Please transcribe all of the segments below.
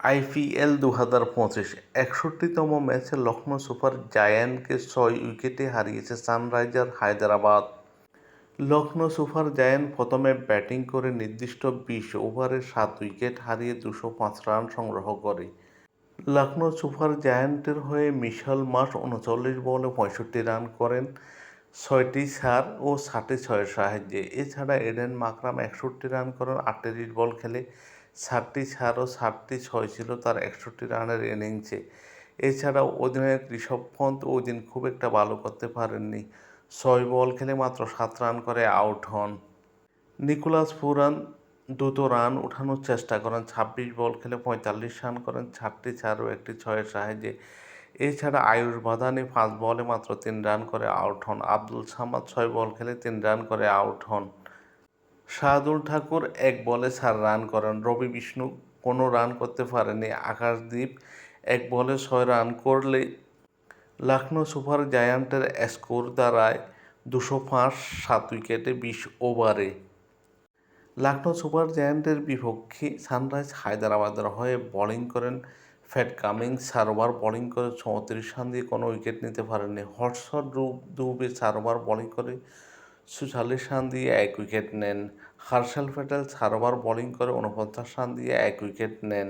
IPL দু হাজার পঁচিশ একষট্টিতম ম্যাচে লখনৌ সুপার জায়ান্টকে ছয় উইকেটে হারিয়েছে Sunriser Hyderabad. Lucknow Super Giant প্রথমে ব্যাটিং করে নির্দিষ্ট বিশ ওভারে সাত উইকেট হারিয়ে দুশো পাঁচ রান সংগ্রহ করে। লখনৌ সুপার জায়ান্টের হয়ে মিশাল মাস উনচল্লিশ বলে পঁয়ষট্টি রান করেন, ছয়টি চার ও ষাটে ছয়ের সাহায্যে। এছাড়া এডেন মাকরাম একষট্টি রান করেন, আটত্রিশ বল খেলে ষাটটি চার ও ষাটটি ছয় ছিল তার একষট্টি রানের ইনিংসে এছাড়াও অধিনায়ক ঋষভ পন্থ ওই দিন খুব একটা ভালো করতে পারেননি। ছয় বল খেলে মাত্র সাত রান করে আউট হন। নিকোলাস পুরান দ্রুত রান উঠানোর চেষ্টা করেন। ছাব্বিশ বল খেলে পঁয়তাল্লিশ রান করেন চারটি চার ও একটি ছয়ের সাহায্যে। এছাড়া আয়ুষ বাদানি পাঁচ বলে মাত্র তিন রান করে আউট হন। আব্দুল সামাদ ছয় বল খেলে তিন রান করে আউট হন। শাহাদুল ঠাকুর এক বলে চার রান করেন। রবি বিষ্ণু কোনো রান করতে পারেনি আকাশদ্বীপ এক বলে, ছয় রান করলে লখনৌ সুপার জায়ান্টের স্কোর দাঁড়ায় দুশো পাঁচ, সাত উইকেটে বিশ ওভারে। লখনৌ সুপার জায়ান্টের বিপক্ষে সানরাইজ হায়দ্রাবাদের হয়ে বোলিং করেন ফ্যাট কামিংস চার ওভার বোলিং করে চৌত্রিশ রান দিয়ে কোনো উইকেট নিতে পারেননি। হর্ষর দুবে চার ওভার বোলিং করে চুয়াল্লিশ রান দিয়ে এক উইকেট নেন। হার্ষাল প্যাটেল চার ওভার বোলিং করে উনপঞ্চাশ রান দিয়ে এক উইকেট নেন।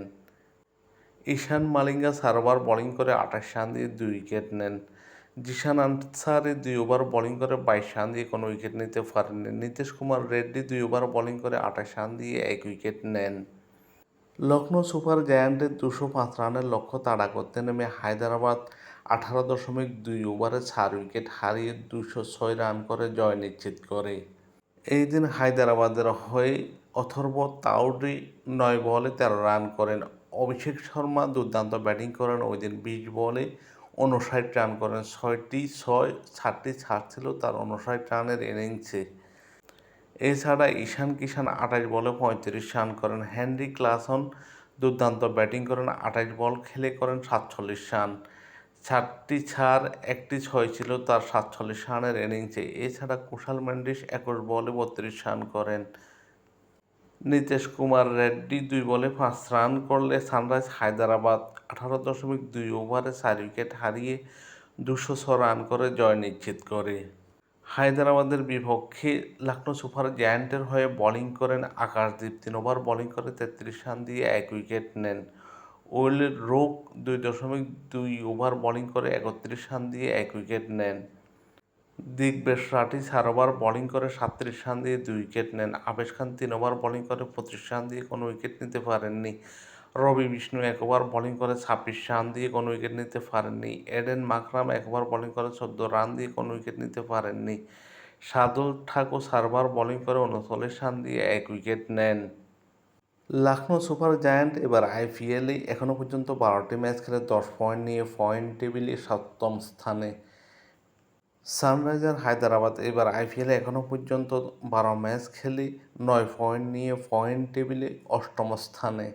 ঈশান মালিঙ্গা চার ওভার বোলিং করে আঠাশ রান দিয়ে দুই উইকেট নেন। জিশান আনসারি দুই ওভার বোলিং করে বাইশ রান দিয়ে কোনো উইকেট নিতে পারেননি। নীতিশ কুমার রেড্ডি দুই ওভার বোলিং করে আঠাশ রান দিয়ে এক উইকেট নেন। লখনৌ সুপার জায়ান্টের দুশো পাঁচ রানের লক্ষ্য তাড়া করতে নেমে হায়দ্রাবাদ আঠারো দশমিক দুই ওভারে চার উইকেট হারিয়ে দুশো ছয় রান করে জয় নিশ্চিত করে। এই দিন হায়দ্রাবাদের হয়ে অথর্ব তাউরি নয় বলে তেরো রান করেন। অভিষেক শর্মা দুর্দান্ত ব্যাটিং করেন। ওই দিন বিশ বলে উনষাট রান করেন। ছয়টি ছয় সাতটি ছাড় ছিল তার উনষাট রানের ইনিংসে। এছাড়া ঈশান কিষান আঠাশ বলে পঁয়ত্রিশ রান করেন। হেনরি ক্লাসন দুর্দান্ত ব্যাটিং করেন। আঠাশ বল খেলে করেন সাতচল্লিশ রান। চারটি ছাড়, একটি ছয় ছিল তার সাতচল্লিশ রানের ইনিংসে। এছাড়া কুশাল ম্যান্ডিস একুশ বলে বত্রিশ রান করেন। নীতিশ কুমার রেড্ডি দুই বলে পাঁচ রান করলে সানরাইজ হায়দ্রাবাদ আঠারো দশমিক দুই ওভারে চার উইকেট হারিয়ে দুশো ছ রান করে জয় নিশ্চিত করে। হায়দ্রাবাদের বিপক্ষে লখনৌ সুপার জায়ান্টের হয়ে বোলিং করেন আকাশদীপ। তিন ওভার বোলিং করে তেত্রিশ রান দিয়ে এক উইকেট নেন। ওয়েল রোক দুই দশমিক দুই ওভার বোলিং করে একত্রিশ রান দিয়ে এক উইকেট নেন। দিগ্বেশ রাঠি চার ওভার বোলিং করে সাতত্রিশ রান দিয়ে দুই উইকেট নেন। আবেশ খান তিন ওভার বোলিং করে পঁচিশ রান দিয়ে কোনো উইকেট নিতে পারেননি। রবি বিষ্ণু এক ওভার বোলিং করে ছাব্বিশ রান দিয়ে কোনো উইকেট নিতে পারেননি। এডেন মাকরাম এক ওভার বোলিং করে চোদ্দ রান দিয়ে কোনো উইকেট নিতে পারেননি। সাদুল ঠাকুর সার্ভার বোলিং করে উনচল্লিশ রান দিয়ে এক উইকেট নেন। লখনৌ সুপার জায়ান্ট এবার আইপিএলে এখনও পর্যন্ত বারোটি ম্যাচ খেলে দশ পয়েন্ট নিয়ে পয়েন্ট টেবিলে সপ্তম স্থানে। সানরাইজার হায়দ্রাবাদ এবার আইপিএলে এখনও পর্যন্ত বারো ম্যাচ খেলে নয় পয়েন্ট নিয়ে পয়েন্ট টেবিলে অষ্টম স্থানে।